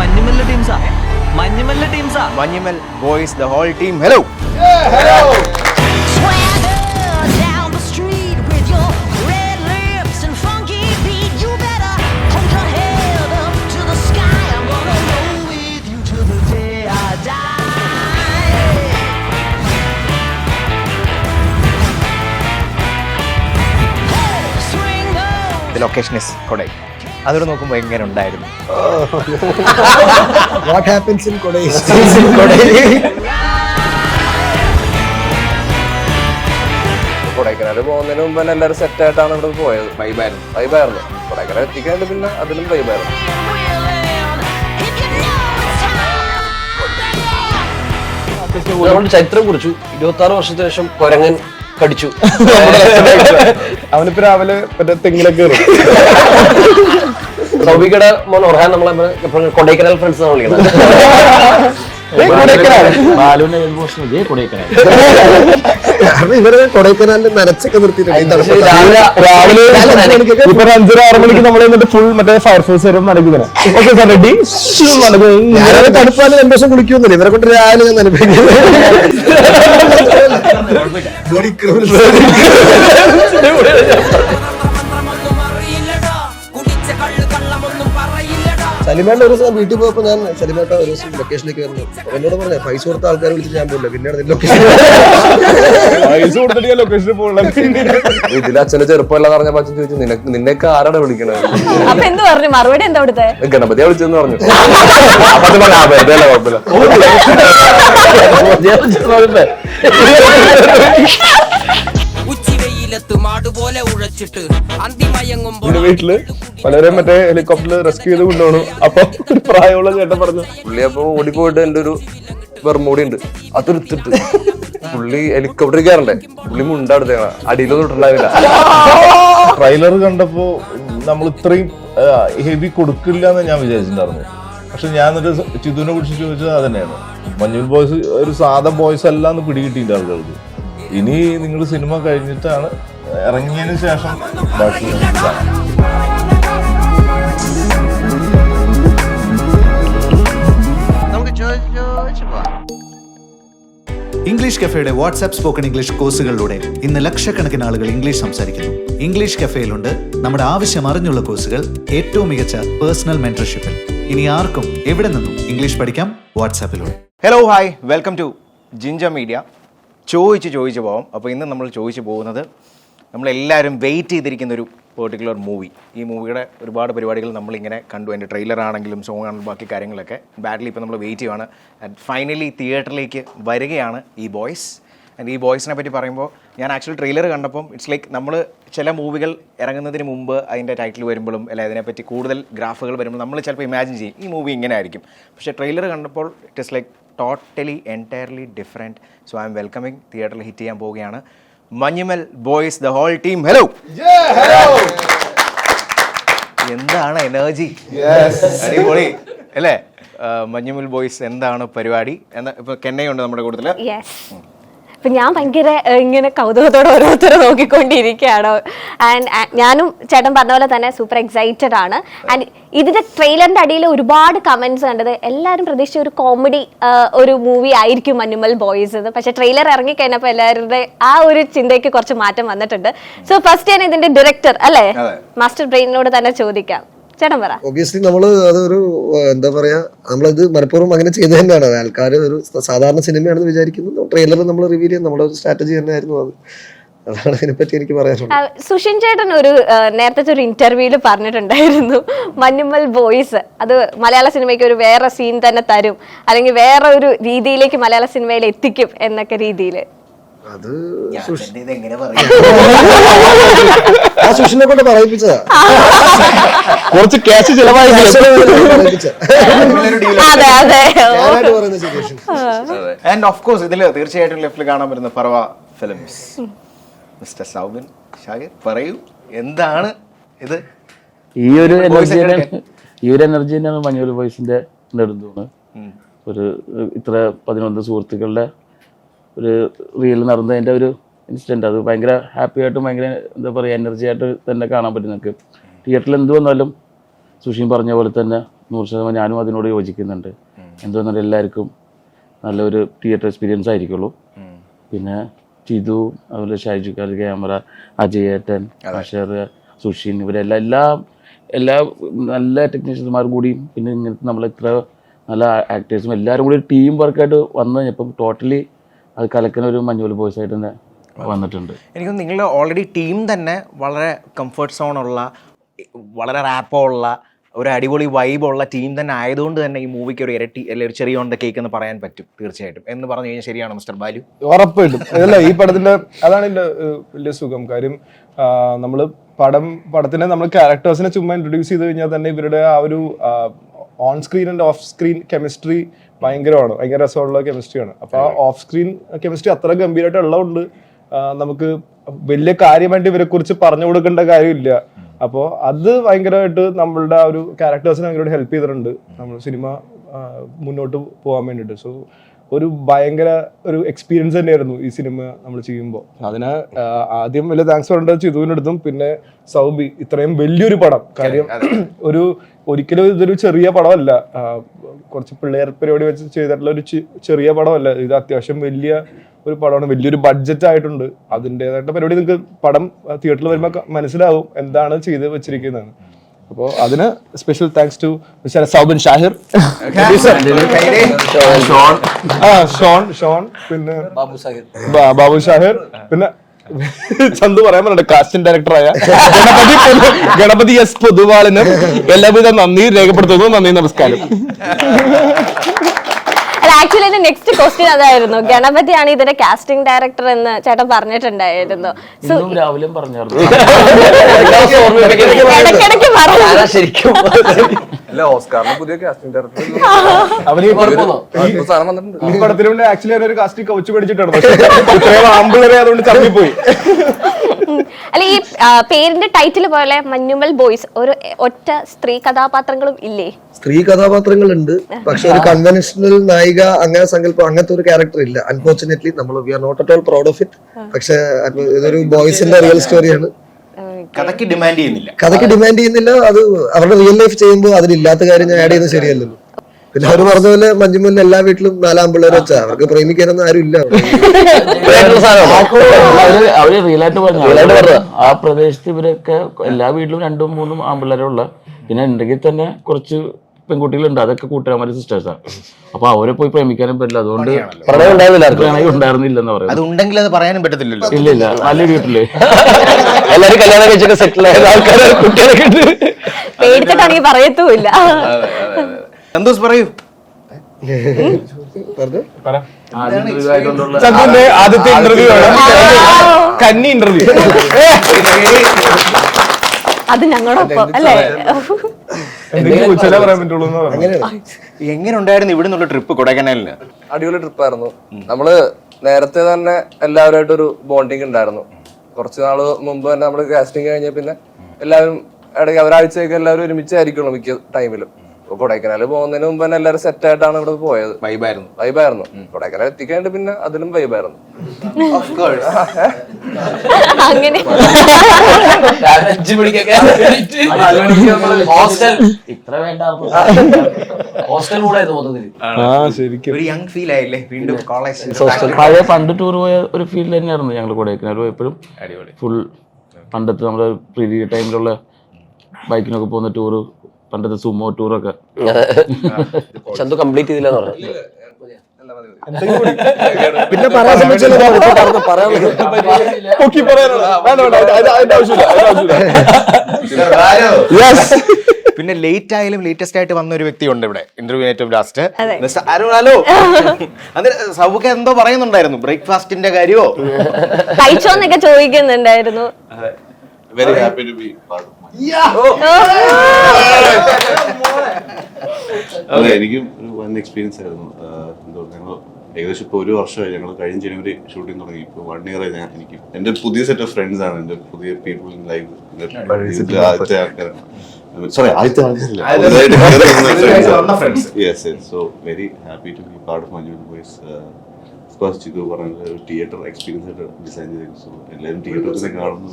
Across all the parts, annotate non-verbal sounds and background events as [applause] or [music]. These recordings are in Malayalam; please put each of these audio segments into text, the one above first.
മഞ്ഞുമല്ല ടീംസാ. മഞ്ഞുമല്ല ടീംസാ. Manjummel boys the whole team. Hello. Hello. The location is your അതോടെ നോക്കുമ്പോൾ എങ്ങനെ ഉണ്ടായിരുന്നു? What happens in Kodai Kodaikanal പോകുന്നതിന് മുമ്പ് തന്നെ എല്ലാവരും സെറ്റ് ആയിട്ടാണ് ഇവിടെ പോയത്. വൈബായിരുന്നു വൈബായിരുന്നു കൊടൈക്കനാൽ എത്തിക്കാണ്ട് പിന്നെ അതിലും വൈബായിരുന്നു ചരിത്രം കുറിച്ചു. ഇരുപത്തി ആറ് വർഷത്തിന് ശേഷം കൊരങ്ങൻ കടിച്ചു. [laughs] അവനിപ്പോ രാവിലെ മറ്റേ തെങ്ങിലൊക്കെ സൗബികയുടെ മോൻ ഒർഹാൻ നമ്മളെ കൊടൈക്കനാൽ ഫ്രണ്ട്സ് വിളിക്കുന്നത് [laughs] ഇവരെ കൊടൈക്കനാലിൽ നനച്ചൊക്കെ നിർത്തിയിട്ടുണ്ട്. ഇപ്പൊ അഞ്ചര ആറ് മണിക്ക് നമ്മൾ എന്നിട്ട് ഫുൾ മറ്റേ ഫയർഫോഴ്സ് വരും നടക്കുന്നത് ഓക്കെ സാർ റെഡി തണുപ്പാലും രണ്ടു ദിവസം കുളിക്കുന്നില്ല ഇവരെ കൊണ്ട് രാവിലെ ഞാൻ [laughs] [laughs] സലിമേട്ട ഒരു ദിവസം വീട്ടിൽ പോയപ്പോ ഞാൻ സലിമേട്ട ഒരു ദിവസം ലൊക്കേഷനിലേക്ക് വരുന്നു അപ്പൊ എന്നോട് പറഞ്ഞു പൈസ കൊടുത്ത ആൾക്കാരെ വിളിച്ച് ഞാൻ പോയില്ല പിന്നെയാണ് നിന്റെ ലൊക്കേഷൻ പൈസ കൊടുത്തിട്ട് ഞാൻ ലൊക്കേഷനിൽ പോകണം ഇതിൽ അച്ഛന്റെ ചെറുപ്പമല്ല പറഞ്ഞ അച്ഛൻ ചോദിച്ചു നിനക്ക് നിന്നൊക്കെ ആരാണ് വിളിക്കണത് അപ്പൊ എന്ത് പറഞ്ഞു? മറുപടി എന്താ കൊടുത്തേ? ഗണപതിയെ വിളിച്ചെന്ന് പറഞ്ഞു. അപ്പൊ അത് പറഞ്ഞു, ആ, വെറുതെ കുഴപ്പമില്ല. ഉച്ചിവെയിലത്ത് മാടുപോലെ ഉഴച്ചിട്ട് അന്തിമയങ്ങുമ്പോൾ വീട്ടിൽ പലരെയും മറ്റേ ഹെലികോപ്റ്ററിൽ റെസ്ക്യൂ ചെയ്ത് കൊണ്ടുപോകണം. അപ്പൊ ഒരു പ്രായമുള്ള ചേട്ടൻ പറഞ്ഞു പുള്ളി അപ്പൊ ഓടിപ്പോയിട്ട് എന്റെ ഒരു വെറുമൂടി ഉണ്ട്. അതെടുത്തിട്ട് പുള്ളി ഹെലികോപ്റ്ററിൽ കയറണ്ടേ? പുള്ളി മുണ്ടെടുത്തേ അടിയിലൊന്നും ഇട്ടുണ്ടാവില്ല ട്രെയിലർ കണ്ടപ്പോ നമ്മൾ ഇത്രയും ഹെവി കൊടുക്കില്ല എന്ന് ഞാൻ വിചാരിച്ചിട്ടുണ്ടായിരുന്നു. പക്ഷെ ഞാൻ എന്നിട്ട് ചിതുവിനെ കുറിച്ച് ചോദിച്ചത് അത് തന്നെയാണ്. മഞ്ഞുൽ ബോയ്സ് ഒരു സാധാ ബോയ്സ് അല്ല എന്ന് പിടികിട്ടിയിട്ടുണ്ട് ആളുകൾക്ക്. ഇനി നിങ്ങൾ സിനിമ കഴിഞ്ഞിട്ടാണ് ഇറങ്ങിയതിന് ശേഷം ബാക്കി ഇംഗ്ലീഷ് കഫേയുടെ വാട്സാപ്പ് സ്പോക്കൺ ഇംഗ്ലീഷ് കോഴ്സുകളിലൂടെ ഇന്ന് ലക്ഷക്കണക്കിന് ആളുകൾ ഇംഗ്ലീഷ് സംസാരിക്കുന്നു. ഇംഗ്ലീഷ് കഫേയിലുണ്ട് നമ്മുടെ ആവശ്യം അറിഞ്ഞുള്ള കോഴ്സുകൾ ഏറ്റവും മികച്ച പേഴ്സണൽ മെന്റർഷിപ്പിൽ ഇനി ആർക്കും എവിടെ നിന്നും ഇംഗ്ലീഷ് പഠിക്കാം? വാട്സാപ്പിലൂടെ hello hi welcome to Ginger Media ചോദിച്ച് ചോദിച്ചു പോവാം. അപ്പോൾ ഇന്ന് നമ്മൾ ചോദിച്ചു പോകുന്നത് നമ്മളെല്ലാവരും വെയിറ്റ് ചെയ്തിരിക്കുന്ന ഒരു പെർട്ടിക്കുലർ മൂവി ഈ മൂവിയുടെ ഒരുപാട് പരിപാടികൾ നമ്മളിങ്ങനെ കണ്ടു. അതിന്റെ ട്രെയിലർ ആണെങ്കിലും സോങ് ആണെങ്കിലും ബാക്കി കാര്യങ്ങളൊക്കെ ബാഡ്ലി ഇപ്പോൾ നമ്മൾ വെയിറ്റ് ചെയ്യുവാണ്. ഫൈനലി തിയേറ്ററിലേക്ക് വരികയാണ് ഈ ബോയ്സ് ആൻഡ് ഈ ബോയ്സിനെ പറ്റി പറയുമ്പോൾ ഞാൻ ആക്ച്വലി ട്രെയിലർ കണ്ടപ്പം ഇറ്റ്സ് ലൈക്ക് നമ്മൾ ചില മൂവികൾ ഇറങ്ങുന്നതിന് മുമ്പ് അതിന്റെ ടൈറ്റിൽ വരുമ്പോഴും അല്ലെ അതിനെപ്പറ്റി കൂടുതൽ ഗ്രാഫുകൾ വരുമ്പോൾ നമ്മൾ ചിലപ്പോൾ ഇമാജിൻ ചെയ്യും. ഈ മൂവി ഇങ്ങനെ ആയിരിക്കും പക്ഷേ ട്രെയിലർ കണ്ടപ്പോൾ it is like totally entirely different so I am welcoming തിയേറ്ററിൽ ഹിറ്റ് ചെയ്യാൻ പോവുകയാണ്. Manjummel boys the whole team. Hello എന്താണ് എനർജി അടിപൊളി. അല്ലേ? മഞ്ഞുമൽ ബോയ്സ് എന്താണ് പരിപാടി? എന്നാ ഇപ്പൊ കെന്നയുണ്ട് നമ്മുടെ കൂട്ടത്തിൽ. യെസ് അപ്പൊ ഞാൻ ഭയങ്കര ഇങ്ങനെ കൗതുകത്തോടെ ഓരോരുത്തരെ നോക്കിക്കൊണ്ടിരിക്കുകയാണ്. ആൻഡ് ഞാനും ചേട്ടൻ പറഞ്ഞ പോലെ തന്നെ സൂപ്പർ എക്സൈറ്റഡ് ആണ്. ആൻഡ് ഇതിന്റെ ട്രെയിലറിന്റെ അടിയിൽ ഒരുപാട് കമന്റ്സ് കണ്ടത് എല്ലാവരും പ്രതീക്ഷിച്ച ഒരു കോമഡി ഒരു മൂവി ആയിരിക്കും അനിമൽ ബോയ്സ് എന്ന്. പക്ഷെ ട്രെയിലർ ഇറങ്ങി കഴിഞ്ഞപ്പോൾ എല്ലാവരുടെ ആ ഒരു ചിന്തയ്ക്ക് കുറച്ച് മാറ്റം വന്നിട്ടുണ്ട്. സോ ഫസ്റ്റ് ഞാൻ ഇതിന്റെ ഡയറക്ടർ അല്ലേ? മാസ്റ്റർ ബ്രെയിനിനോട് തന്നെ ചോദിക്കാം. ചേട്ടൻ പറ. ഒബിയസ്ലി നമ്മൾ അതൊരു എന്താ പറയാ നമ്മളിത് മനഃപൂർവം അങ്ങനെ ചെയ്ത് തന്നെയാണ്. ആൾക്കാർ ഒരു സാധാരണ സിനിമയാണെന്ന് വിചാരിക്കുന്നു. ട്രെയിലർ നമ്മൾ റിവ്യൂ ചെയ്യാൻ നമ്മുടെ ഒരു സ്ട്രാറ്റജി തന്നെയായിരുന്നു അത്. അതാണ് ഇതിനെപ്പറ്റി എനിക്ക് പറയാനുള്ളത്. സുഷിൻ ചേട്ടൻ ഒരു നേരത്തെ ഒരു ഇന്റർവ്യൂവിൽ പറഞ്ഞിട്ടുണ്ടായിരുന്നു. മഞ്ഞുമ്മൽ ബോയ്സ് അത് മലയാള സിനിമയ്ക്ക് ഒരു വേറെ സീൻ തന്നെ തരും. അല്ലെങ്കിൽ വേറെ ഒരു രീതിയിലേക്ക് മലയാള സിനിമയിൽ എത്തിക്കും എന്നൊക്കെ രീതിയിൽ അത് ആ സുഷിനെ കൊണ്ട് പറയിപ്പിച്ചതാ. കുറച്ച് ക്യാഷ് ചിലവായി ആൻഡ് ഓഫ് കോഴ്സ് ഇതിൽ തീർച്ചയായിട്ടും ലെഫ്റ്റിൽ കാണാൻ പറ്റുന്ന പർവ ഫിലിംസ്. മിസ്റ്റർ സൗബിൻ ഷാഹിർ പറയൂ. എന്താണ് ഇത്? ഈ ഒരു Boys എനർജി ഒക്കെ ഈ ഒരു എനർജി തന്നെയാണ് മഞ്ഞൂർ വോയിസിന്റെ നെടുന്തൂണ് ഒരു ഇത്ര പതിനൊന്ന് സുഹൃത്തുക്കളുടെ ഒരു റീൽ നടന്നതിന്റെ ഒരു ഇൻസിഡന്റ് അത് ഭയങ്കര ഹാപ്പി ആയിട്ടും ഭയങ്കര എന്താ പറയുക എനർജി ആയിട്ട് തന്നെ കാണാൻ പറ്റും നിങ്ങൾക്ക് തിയേറ്ററിൽ എന്ത് വന്നാലും സുഷീൻ പറഞ്ഞ പോലെ തന്നെ നൂറ് ശതമാനം ഞാനും അതിനോട് യോജിക്കുന്നുണ്ട്. എന്ത് വന്നാലും എല്ലാവർക്കും നല്ലൊരു തിയേറ്റർ എക്സ്പീരിയൻസ് ആയിരിക്കുള്ളൂ. പിന്നെ ചിതു അതുപോലെ ഷൈജുക്കാർ ക്യാമറ അജയേട്ടൻ അഷർ സുഷീൻ ഇവരെല്ലാം എല്ലാ എല്ലാ നല്ല ടെക്നീഷ്യന്മാരും കൂടിയും പിന്നെ ഇങ്ങനത്തെ നമ്മൾ ഇത്ര നല്ല ആക്ടേഴ്സും എല്ലാവരും കൂടി ടീം വർക്കായിട്ട് വന്നു കഴിഞ്ഞപ്പം ടോട്ടലി അത് കലക്കുന്ന ഒരു മഞ്ഞൾ ബോയ്സ് ആയിട്ട് തന്നെ വന്നിട്ടുണ്ട്. എനിക്ക് നിങ്ങൾ ഓൾറെഡി ടീം തന്നെ വളരെ കംഫർട്ട് സോൺ ഉള്ള വളരെ റാപ്പുള്ള ഒരു അടിപൊളി വൈബുള്ള ടീം തന്നെ ആയതുകൊണ്ട് തന്നെ ഈ മൂവിക്ക് ഒരു ഇരട്ടി അല്ലെങ്കിൽ ഒരു ചെറിയ ഓൺ ദ കേക്ക് എന്ന് പറയാൻ പറ്റും തീർച്ചയായിട്ടും. എന്ന് പറഞ്ഞു കഴിഞ്ഞാൽ ശരിയാണ് മിസ്റ്റർ ബാലു? ഉറപ്പായിട്ടും. അതല്ല ഈ പടത്തിന്റെ അതാണ് എന്റെ വലിയ സുഖം. കാര്യം നമ്മൾ പടം പടത്തിനെ നമ്മൾ ക്യാരക്ടേഴ്സിനെ ചുമ്മാ ഇൻട്രൊഡ്യൂസ് ചെയ്ത് കഴിഞ്ഞാൽ തന്നെ ഇവരുടെ ആ ഒരു on screen and off screen chemistry ഭയങ്കരമാണ്. ഭയങ്കര രസമുള്ള കെമിസ്ട്രിയാണ് അപ്പൊ ആ ഓഫ് സ്ക്രീൻ കെമിസ്ട്രി അത്ര ഗംഭീരമായിട്ട് ഉള്ളതുകൊണ്ട് നമുക്ക് വലിയ കാര്യമായിട്ട് ഇവരെ കുറിച്ച് പറഞ്ഞു കൊടുക്കേണ്ട കാര്യമില്ല. അപ്പോൾ അത് ഭയങ്കരമായിട്ട് നമ്മളുടെ ആ ഒരു ക്യാരക്ടേഴ്സിനെ ഭയങ്കരമായിട്ട് ഹെൽപ്പ് ചെയ്തിട്ടുണ്ട്. നമ്മൾ സിനിമ മുന്നോട്ട് പോകാൻ വേണ്ടിട്ട് സോ ഒരു ഭയങ്കര ഒരു എക്സ്പീരിയൻസ് തന്നെയായിരുന്നു ഈ സിനിമ നമ്മൾ ചെയ്യുമ്പോൾ. അതിന് ആദ്യം വലിയ താങ്ക്സ് പറയേണ്ടത് ചിതുവിനടുത്തും പിന്നെ സൗബി. ഇത്രയും വലിയൊരു പടം. കാര്യം ഒരു ഒരിക്കലും ഇതൊരു ചെറിയ പടമല്ല. കുറച്ച് പിള്ളേർ പരിപാടി വെച്ച് ചെയ്തിട്ടുള്ള ഒരു ചെറിയ പടമല്ല. ഇത് അത്യാവശ്യം വലിയ ഒരു പടമാണ്. വലിയൊരു ബഡ്ജറ്റ് ആയിട്ടുണ്ട്. അതിന്റെതായിട്ട് പരിപാടി നിങ്ങൾക്ക് പടം തിയേറ്ററിൽ വരുമ്പോൾ മനസ്സിലാവും എന്താണ് ചെയ്ത് വെച്ചിരിക്കുന്നത് അപ്പോൾ അതിന് special thanks to mister Soubin Shahir. Shone. Shone പിന്നെ ബാബു ഷാഹിർ. പിന്നെ ചന്തു പറയാൻ പറഞ്ഞിട്ട് കാസ്റ്റിംഗ് ഡയറക്ടറായ ഗണപതി പൊതു- ഗണപതി എസ് പൊതുവാളിനും എല്ലാവിധ നന്ദി രേഖപ്പെടുത്തുന്നു. നന്ദി നമസ്കാരം. ആക്ച്വലി എന്റെ നെക്സ്റ്റ് ക്വസ്റ്റ്യൻ അതായിരുന്നു. ഗണപതിയാണ് ഇതിന്റെ കാസ്റ്റിംഗ് ഡയറക്ടർ എന്ന് ചേട്ടൻ പറഞ്ഞിട്ടുണ്ടായിരുന്നു. സോ ഇന്നും രാവിലെയും പറഞ്ഞായിരുന്നു. [laughs] ഇടയ്ക്കിടയ്ക്ക് പറഞ്ഞു ആരാ ശരിക്കും. അല്ല ഓസ്കാറിന് പുതിയ കാസ്റ്റിംഗ് ഡയറക്ടർ അവന് ഈ സാധനം വന്നിട്ടുണ്ട്. ഈ പടത്തിന് വേണ്ടി ആക്ച്വലി ഒരു കാസ്റ്റിംഗ് കൗച്ച് പിടിച്ചിട്ടാണ് പക്ഷേ [laughs] ഇത്രയും ആമ്പിളരെ അതുകൊണ്ട് ചമ്മിപ്പോയി. അല്ല ഈ പേരിന്റെ ടൈറ്റിൽ പോലെ മഞ്ഞുമൽ ബോയ്സ് ഒരു ഒറ്റ സ്ത്രീ കഥാപാത്രങ്ങളും ഇല്ലേ? സ്ത്രീ കഥാപാത്രങ്ങളുണ്ട്. പക്ഷെ ഒരു കൺവെൻഷണൽ നായിക അങ്ങനെ സങ്കല്പം അങ്ങനത്തെ ഒരു ക്യാരക്ടർ ഇല്ല. അൺഫോർച്ചുനേറ്റ്ലി നമ്മൾ we are not at all proud of it പക്ഷെ ഇതൊരു ബോയ്സിന്റെ റിയൽ സ്റ്റോറിയാണ് കഥയ്ക്ക് ഡിമാൻഡ് ചെയ്യുന്നില്ല. കഥയ്ക്ക് ഡിമാൻഡ് ചെയ്യുന്നില്ല. അത് അവരുടെ റിയൽ ലൈഫ് ചെയ്യുമ്പോൾ അതിലില്ലാത്ത കാര്യം ഞാൻ ആഡ് ചെയ്യുന്നത് ശരിയല്ലല്ലോ. പിന്നെ അവർ പറഞ്ഞ പോലെ മഞ്ജുമലിന് എല്ലാ വീട്ടിലും നാലാം പിള്ളേർ വെച്ചാ. അവർക്ക് പ്രേമിക്കാനൊന്നും ആരും ഇല്ല അവർ ആയിട്ട് പറഞ്ഞു ആ പ്രദേശത്ത് ഇവരൊക്കെ എല്ലാ വീട്ടിലും രണ്ടും മൂന്നും ആമ്പിള്ളേരുള്ള പിന്നെ ഉണ്ടെങ്കിൽ തന്നെ കുറച്ച് പെൺകുട്ടികളുണ്ട്. അതൊക്കെ കൂട്ടുകാരന്മാര് സിസ്റ്റേഴ്സാണ് അപ്പൊ അവരെ പോയി പ്രേമിക്കാനും പറ്റില്ല. അതുകൊണ്ട് ഉണ്ടായിരുന്നില്ലെന്ന് അത് പറയുന്നത്. ഉണ്ടെങ്കിൽ അത് പറയാനും പറ്റത്തില്ലല്ലോ. ഇല്ല ഇല്ല. നല്ല വീട്ടിൽ. എല്ലാരും കല്യാണം കഴിച്ചൊക്കെ സെറ്റിൽ ആയ ആൾക്കാരെ കുട്ടികളൊക്കെ പേടിച്ചിട്ടാണെങ്കിൽ പറയത്തുമില്ല. സന്തോഷ് പറയൂ? ആദ്യത്തെ ഇന്റർവ്യൂ ആണ്. കന്നി ഇന്റർവ്യൂ അത് ഞങ്ങളോടൊപ്പം അല്ലേ? എങ്ങനെ ഉണ്ടായിരുന്നു ഇവിടെ നിന്നുള്ള ട്രിപ്പ് കൊടൈക്കനാലിന്? അടിപൊളി ട്രിപ്പായിരുന്നു നമ്മൾ നേരത്തെ തന്നെ എല്ലാവരുമായിട്ട് ഒരു ബോണ്ടിങ് ഉണ്ടായിരുന്നു. കുറച്ച് നാൾ മുമ്പ് തന്നെ നമ്മൾ കാസ്റ്റിംഗ് കഴിഞ്ഞ പിന്നെ എല്ലാവരും ഇടയ്ക്ക് ഒരാഴ്ചയൊക്കെ എല്ലാവരും ഒരുമിച്ചായിരിക്കുള്ളൂ മിക്ക ടൈമിലും കൊടൈക്കനാൽ പോകുന്നതിന് മുമ്പ് തന്നെ എല്ലാവരും സെറ്റ് ആയിട്ടാണ് ഇവിടെ പോയത്. വൈബായിരുന്നു വൈബായിരുന്നു കൊടൈക്കനാൽ എത്തിക്കഴിഞ്ഞിട്ട് പിന്നെ അതിലും വൈബായിരുന്നു അങ്ങനെ. അഞ്ചു മണിക്കൊക്കെ ഹോസ്റ്റൽ ഇത്ര വേണ്ട ഹോസ്റ്റൽ കൂടെ ആയിരുന്നു ആ ശരിക്കും. ഒരു യങ് ഫീൽ ആയില്ലേ? വീണ്ടും കോളേജ് പഴയ പണ്ട് ടൂർ പോയ ഒരു ഫീൽ തന്നെയായിരുന്നു ഞങ്ങൾ കൊടൈക്കനാൽ പോയപ്പോഴും. ഫുൾ പണ്ടത്തെ നമ്മുടെ പ്രീതി ടൈമിലുള്ള ബൈക്കിനൊക്കെ പോകുന്ന ടൂറ് പണ്ടത്തെ സുമോ ടൂറൊക്കെ ചന്തു കംപ്ലീറ്റ് ചെയ്തില്ല പറഞ്ഞു. പിന്നെ പറയാൻ പിന്നെ ലേറ്റ് ആയാലും ലേറ്റസ്റ്റ് ആയിട്ട് വന്ന ഒരു വ്യക്തിയുണ്ട് ഇവിടെ ഇന്റർവ്യൂ ഏറ്റവും ലാസ്റ്റ് ഹലോ. അതിന് സൗഖ്യ എന്തോ പറയുന്നുണ്ടായിരുന്നു ബ്രേക്ക്ഫാസ്റ്റിന്റെ കാര്യമോ? കഴിച്ചോന്നൊക്കെ ചോദിക്കുന്നുണ്ടായിരുന്നു. വെരി ഹാപ്പി ടു ബി [laughs] അതെ എനിക്കും ഒരു വൺ എക്സ്പീരിയൻസ് ആയിരുന്നു. എന്തോ ഞങ്ങൾ ഏകദേശം ഇപ്പോൾ ഒരു വർഷമായി ഞങ്ങൾ കഴിഞ്ഞ ജനുവരി ഷൂട്ടിംഗ് തുടങ്ങി. ഇപ്പോൾ വൺ ഇയർ ആയി ഞാൻ എനിക്ക് എന്റെ പുതിയ സെറ്റ് ഓഫ് ഫ്രണ്ട്സ് ആണ്. എന്റെ പുതിയ പീപ്പിൾ ഇൻ ലൈഫ് ആദ്യത്തെ ആൾക്കാരാണ്. സോറി ആദ്യത്തെ ആൾക്കാരല്ല. Yes yes so very happy to be part of Manju boys Chikku പറഞ്ഞ തിയേറ്റർ എക്സ്പീരിയൻസ് ആയിട്ട് ഡിസൈൻ ചെയ്ത എല്ലാവരും തിയേറ്ററിൽ കാണുന്നു.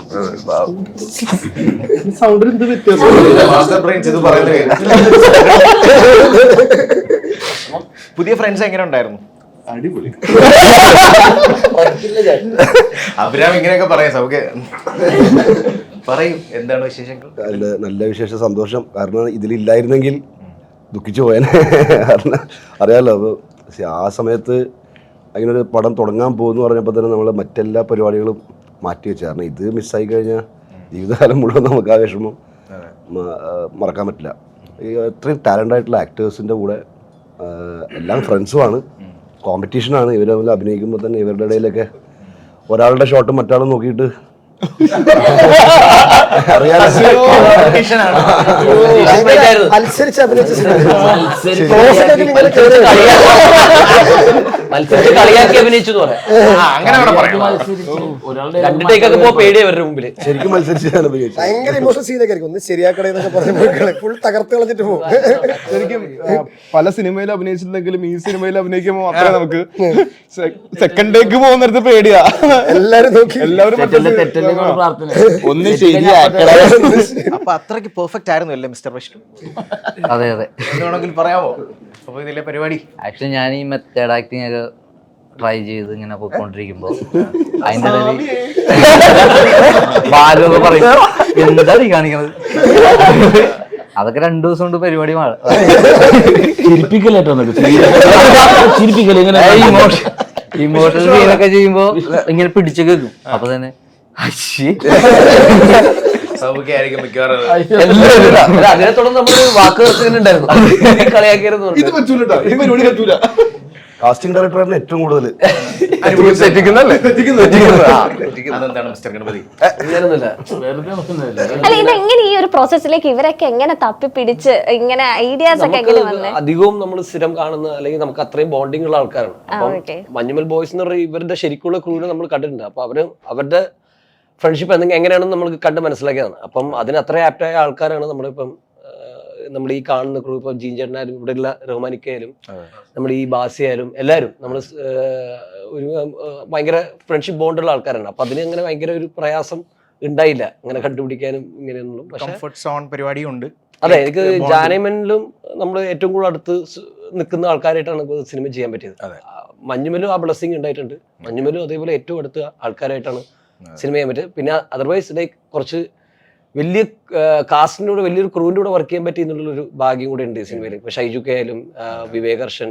മാസ്റ്റർ ബ്രെയിൻസ് ഇത് പറയുന്നത് പുതിയ ഫ്രണ്ട്സ് എങ്ങനെ ഉണ്ടായിരുന്നു? അടിപൊളി. അഭിരാം ഇങ്ങനെയൊക്കെ പറയാം സൗകര്യ പറയും എന്താണ് വിശേഷങ്ങൾ? നല്ല നല്ല വിശേഷ സന്തോഷം. കാരണം ഇതിലില്ലായിരുന്നെങ്കിൽ ദുഃഖിച്ചു പോയേനെ. കാരണം അറിയാമല്ലോ അപ്പോൾ ആ സമയത്ത് അങ്ങനെ ഒരു പടം തുടങ്ങാൻ പോകുന്നു പറഞ്ഞപ്പോൾ തന്നെ നമ്മൾ മറ്റെല്ലാ പരിപാടികളും മാറ്റി വെച്ചു. കാരണം ഇത് മിസ്സായി കഴിഞ്ഞാൽ ജീവിതകാലം മുഴുവൻ നമുക്ക് ആ വിഷമം മറക്കാൻ പറ്റില്ല. ഈ അത്രയും ടാലന്റ് ആയിട്ടുള്ള ആക്ടേഴ്സിന്റെ കൂടെ എല്ലാം ഫ്രണ്ട്സുമാണ് കോമ്പറ്റീഷനാണ് ഇവർ തമ്മിൽ അഭിനയിക്കുമ്പോൾ തന്നെ ഇവരുടെ ഇടയിലൊക്കെ ഒരാളുടെ ഷോട്ട് മറ്റാളും നോക്കിയിട്ട് അറിയാലോ. മത്സരിച്ച് കളിയാക്കി അഭിനയിച്ചു എന്ന് പറയാം അങ്ങനെ വേണം പറയാം. ഒരാളുടെ രണ്ട് ടേക്കൊക്കെ പോ പേടിയാ അവരുടെ മുമ്പിൽ. ശരിക്കും മത്സരിച്ചാണ് ഭയങ്കര ഇമോഷണൽ സീനൊക്കെ ആയിരിക്കും ഒന്ന് ശരിയാക്കണേ എന്നൊക്കെ പറഞ്ഞ ഫുൾ തകർത്ത് കളഞ്ഞിട്ട് പോകും. ശരിക്കും പല സിനിമയിൽ അഭിനയിച്ചിട്ടുണ്ടെങ്കിലും ഈ സിനിമയിൽ അഭിനയിക്കുമ്പോൾ മാത്രമേ നമുക്ക് സെക്കൻഡ് ടേക്ക് പോകുന്നിടത്ത് പേടിയാ. എല്ലാരും നോക്കി. എല്ലാവരും തെറ്റല്ലേ തെറ്റല്ലേ പ്രാർത്ഥന. ഒന്ന് ശരിയാക്കണേ. അപ്പൊ അത്രയ്ക്ക് പെർഫെക്റ്റ് ആയിരുന്നു അല്ലേ മിസ്റ്റർ വിഷ്ണു അതെ അതെ. പറയാമോ? അപ്പൊ ഇതിലെ പരിപാടി. ആക്ച്വലി ഞാൻ ഈ മെത്തേഡ് ആക്ടിങ് ഒക്കെ ട്രൈ ചെയ്ത് ഇങ്ങനെ പോയിക്കൊണ്ടിരിക്കുമ്പോ അതിന്റെ ഇടയിൽ ബാലു ഒക്കെ പറയും എന്താ നീ കാണിക്കണത്? അതൊക്കെ രണ്ടു ദിവസം കൊണ്ട് പരിപാടി മാ- ചിരിപ്പിക്കലേട്ടോ ചിരിപ്പിക്കൽ ഇങ്ങനെ ഇമോഷണൽ സീനൊക്കെ ചെയ്യുമ്പോ ഇങ്ങനെ പിടിച്ചു കേൾക്കും. അപ്പൊ തന്നെ [laughs] മിക്കവാറും. അതിനെ തുടർന്ന് നമ്മൾ വാക്ക് കളിയാക്കിയിരുന്നു ഇത് ഈ പരിപാടി പറ്റൂല. കാസ്റ്റിംഗ് ഡയറക്ടറാണ് ഏറ്റവും കൂടുതൽ. അല്ല ഇത് എങ്ങനെ ഈ ഒരു പ്രോസസ്സിലേക്ക് ഇവരൊക്കെ എങ്ങനെ തപ്പിപ്പിടിച്ച് ഇങ്ങനെ ഐഡിയാസ് ഒക്കെ എങ്ങനെ വന്നേ? അധികവും നമ്മൾ സ്ഥിരം കാണുന്ന അല്ലെങ്കിൽ നമുക്ക് അത്രയും ബോണ്ടിങ് ഉള്ള ആൾക്കാരാണ്. മഞ്ഞുമൽ ബോയ്സ് എന്ന് പറയുന്ന ഇവരുടെ ശരിക്കുള്ള ക്രൂവിനെ നമ്മൾ കണ്ടിട്ടുണ്ട്. അപ്പൊ അവർ അവരുടെ ഫ്രണ്ട്ഷിപ്പ് എന്തെങ്കിലും എങ്ങനെയാണെന്ന് നമ്മൾ കണ്ട് മനസ്സിലാക്കിയതാണ്. അപ്പം അതിന് അത്ര ആപ്റ്റായ ആൾക്കാരാണ് നമ്മളിപ്പം നമ്മൾ ഈ കാണുന്ന ക്രൂ ഇപ്പം ജീൻ ചേട്ടനായാലും ഇവിടെയുള്ള റഹ്മാനിക്കയായാലും നമ്മുടെ ഈ ബാസിയായാലും എല്ലാവരും നമ്മൾ ഒരു ഭയങ്കര ഫ്രണ്ട്ഷിപ്പ് ബോണ്ടുള്ള ആൾക്കാരാണ്. അപ്പം അതിന് അങ്ങനെ ഭയങ്കര ഒരു പ്രയാസം ഉണ്ടായില്ല. അങ്ങനെ കണ്ടുപിടിക്കാനും ഇങ്ങനെയൊന്നും. കംഫർട്ട് സോൺ പരിപാടിയും ഉണ്ട്. അതെ എനിക്ക് ജാനമനിലും നമ്മൾ ഏറ്റവും കൂടുതൽ അടുത്ത് നിൽക്കുന്ന ആൾക്കാരായിട്ടാണ് സിനിമ ചെയ്യാൻ പറ്റിയത്. മഞ്ഞുമലും ആ ബ്ലസ്സിങ് ഉണ്ടായിട്ടുണ്ട്. മഞ്ഞുമലും അതേപോലെ ഏറ്റവും അടുത്ത ആൾക്കാരായിട്ടാണ് സിനിമ ചെയ്യാൻ പറ്റും പിന്നെ അതർവൈസ് ലൈക്ക് കുറച്ച് വലിയ കാസ്റ്റിന്റെ കൂടെ വലിയൊരു ക്രൂവിന്റെ കൂടെ വർക്ക് ചെയ്യാൻ പറ്റി എന്നുള്ളൊരു ഭാഗ്യം കൂടെ ഉണ്ട് സിനിമയിൽ. ഇപ്പൊ ഷൈജു കെ ആയാലും വിവേകർഷൻ വിവേക് ഹർഷൻ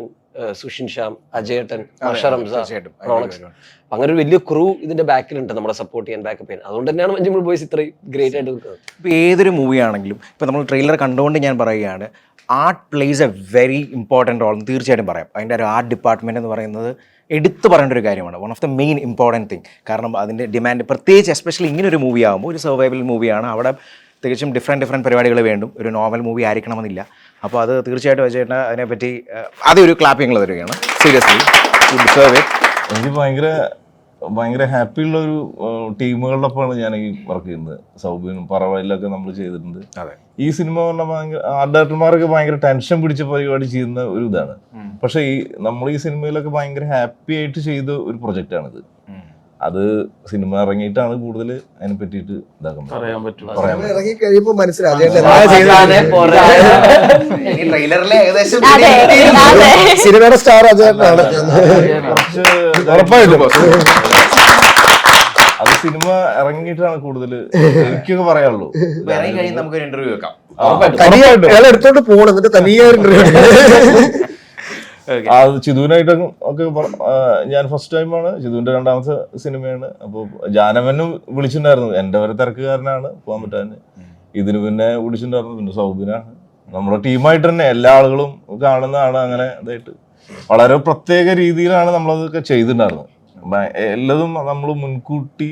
സുഷിൻ ഷ്യാം അജയേട്ടൻ. റോണക്സ് അങ്ങനെ ഒരു വലിയ ക്രൂ ഇതിന്റെ ബാക്കിലുണ്ട് നമ്മളെ സപ്പോർട്ട് ചെയ്യാൻ ബാക്കപ്പ് ചെയ്യാൻ. അതുകൊണ്ട് തന്നെയാണ് മഞ്ഞുമൽ ബോയ്സ് ഇത്രയും ഗ്രേറ്റ് ആയിട്ട് നിൽക്കുന്നത്. ഇപ്പൊ ഏതൊരു മൂവി ആണെങ്കിലും ഇപ്പൊ നമ്മൾ ട്രെയിലർ കണ്ടുകൊണ്ട് ഞാൻ പറയുകയാണ് art plays a very important role എന്ന് തീർച്ചയായിട്ടും പറയാം. അതിന്റെ ഒരു ആർട്ട് ഡിപ്പാർട്ട്മെന്റ് എന്ന് പറയുന്നത് എടുത്തു പറയേണ്ട ഒരു കാര്യമാണ്. One of the main important thing കാരണം അതിന്റെ ഡിമാൻഡ് പ്രത്യേകിച്ച് എസ്പെഷ്യലി ഇങ്ങനെ ഒരു മൂവി ആകുമ്പോൾ ഒരു സർവൈവൽ മൂവിയാണ് അവിടെ തികച്ചും ഡിഫറെന്റ് ഡിഫറെന്റ് പരിപാടികൾ വേണ്ടും. ഒരു നോവൽ മൂവി ആയിരിക്കണമെന്നില്ല. അപ്പോൾ അത് തീർച്ചയായിട്ടും അജയേട്ടൻ അതിനെപ്പറ്റി ആദ്യം ഒരു ക്ലാപ്പിങ്ങൾ തരികയാണ്. സീരിയസ്ലി ഡിസേർവ് ഇറ്റ് എനിക്ക് ഭയങ്കര ഭയങ്കര ഹാപ്പി ഉള്ള ഒരു ടീമുകളുടെ ഒപ്പമാണ് ഞാൻ ഈ വർക്ക് ചെയ്യുന്നത്. സൗബിനും പറവയിലൊക്കെ നമ്മൾ ചെയ്തിട്ടുണ്ട്. അതെ. ഈ സിനിമ പറഞ്ഞാൽ ഭയങ്കര ആ ഡയറക്ടർമാരൊക്കെ ഭയങ്കര ടെൻഷൻ പിടിച്ച പരിപാടി ചെയ്യുന്ന ഒരു ഇതാണ്. പക്ഷെ ഈ നമ്മൾ ഈ സിനിമയിലൊക്കെ ഭയങ്കര ഹാപ്പി ആയിട്ട് ചെയ്ത ഒരു പ്രൊജക്റ്റാണിത് അത് സിനിമ ഇറങ്ങിയിട്ടാണ് കൂടുതൽ അതിനെ പറ്റിയിട്ട് ഇതാക്കുന്നത്. പറയാൻ പറ്റും. ഇറങ്ങി മനസ്സിലാവും. സിനിമയുടെ സ്റ്റാർ കുറച്ച് ഉറപ്പായിട്ടും. സിനിമ ഇറങ്ങിയിട്ടാണ് കൂടുതൽ എനിക്കൊക്കെ പറയാനുള്ളൂ. ഇറങ്ങി കഴിഞ്ഞ് നമുക്കൊരു ഇന്റർവ്യൂ വെക്കാം. എടുത്തോണ്ട് പോകണം എന്നിട്ട് തനിയെ ഇന്റർവ്യൂ ആ ചിതുവിനായിട്ടൊക്കെ ഒക്കെ ഞാൻ ഫസ്റ്റ് ടൈമാണ് ചിതുവിന്റെ രണ്ടാമത്തെ സിനിമയാണ്. അപ്പോൾ ജാനവനും വിളിച്ചിട്ടുണ്ടായിരുന്നു. എന്റെ വരെ തിരക്കുകാരനാണ് പോകാൻ പറ്റാൻ. ഇതിന് പിന്നെ വിളിച്ചിട്ടുണ്ടായിരുന്നു. പിന്നെ സൗബിനാണ്. നമ്മുടെ ടീമായിട്ട് തന്നെ എല്ലാ ആളുകളും കാണുന്നതാണ് അങ്ങനെ ഇതായിട്ട്. വളരെ പ്രത്യേക രീതിയിലാണ് നമ്മളതൊക്കെ ചെയ്തിട്ടുണ്ടായിരുന്നത്. എല്ലതും നമ്മൾ മുൻകൂട്ടി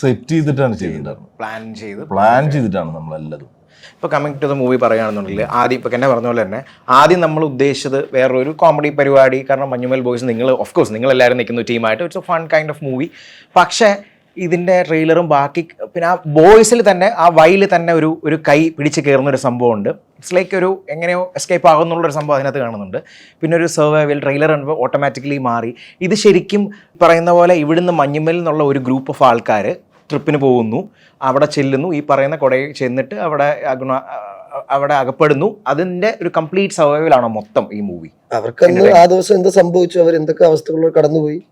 സെറ്റ് ചെയ്തിട്ടാണ് ചെയ്തിട്ടുണ്ടായിരുന്നത്. പ്ലാൻ ചെയ്ത്. പ്ലാൻ ചെയ്തിട്ടാണ് നമ്മളെല്ലതും. ഇപ്പോൾ കമ്മിങ് ടു ദ മൂവി പറയുകയാണെന്നുണ്ടെങ്കിൽ ആദ്യം ഇപ്പോൾ എന്നെ പറഞ്ഞ പോലെ തന്നെ ആദ്യം നമ്മൾ ഉദ്ദേശിച്ചത് വേറൊരു കോമഡി പരിപാടി. കാരണം മഞ്ഞുമൽ ബോയ്സ് നിങ്ങൾ ഓഫ് കോഴ്സ് നിങ്ങൾ എല്ലാവരും നിൽക്കുന്ന ടീമായിട്ട് it's a fun kind of movie പക്ഷേ ഇതിന്റെ ട്രെയിലറും ബാക്കി പിന്നെ ആ ബോയ്സിൽ തന്നെ ആ വൈയിൽ തന്നെ ഒരു ഒരു കൈ പിടിച്ച് കയറുന്ന ഒരു സംഭവമുണ്ട്. ഇറ്റ്സ് ലൈക്ക് ഒരു എങ്ങനെയോ എസ്കേപ്പ് ആകുന്നുള്ളൊരു സംഭവം അതിനകത്ത് കാണുന്നുണ്ട്. പിന്നെ ഒരു സർവൈവൽ ട്രെയിലർ കണ്ടപ്പോൾ ഓട്ടോമാറ്റിക്കലി മാറി. ഇത് ശരിക്കും പറയുന്ന പോലെ ഇവിടുന്ന് മഞ്ഞുമ്മൽ എന്നുള്ള ഒരു ഗ്രൂപ്പ് ഓഫ് ആൾക്കാർ ട്രിപ്പിന് പോകുന്നു. അവിടെ ചെല്ലുന്നു. ഈ പറയുന്ന കൊടയിൽ ചെന്നിട്ട് അവിടെ അവിടെ അകപ്പെടുന്നു. അതിന്റെ ഒരു കംപ്ലീറ്റ് സർവൈവലാണ് മൊത്തം ഈ മൂവി. അവർക്കന്ന് ആ ദിവസം എന്താ സംഭവിച്ചു? അവർ എന്തൊക്കെ അവസ്ഥകളിലൂടെ കടന്നുപോയി?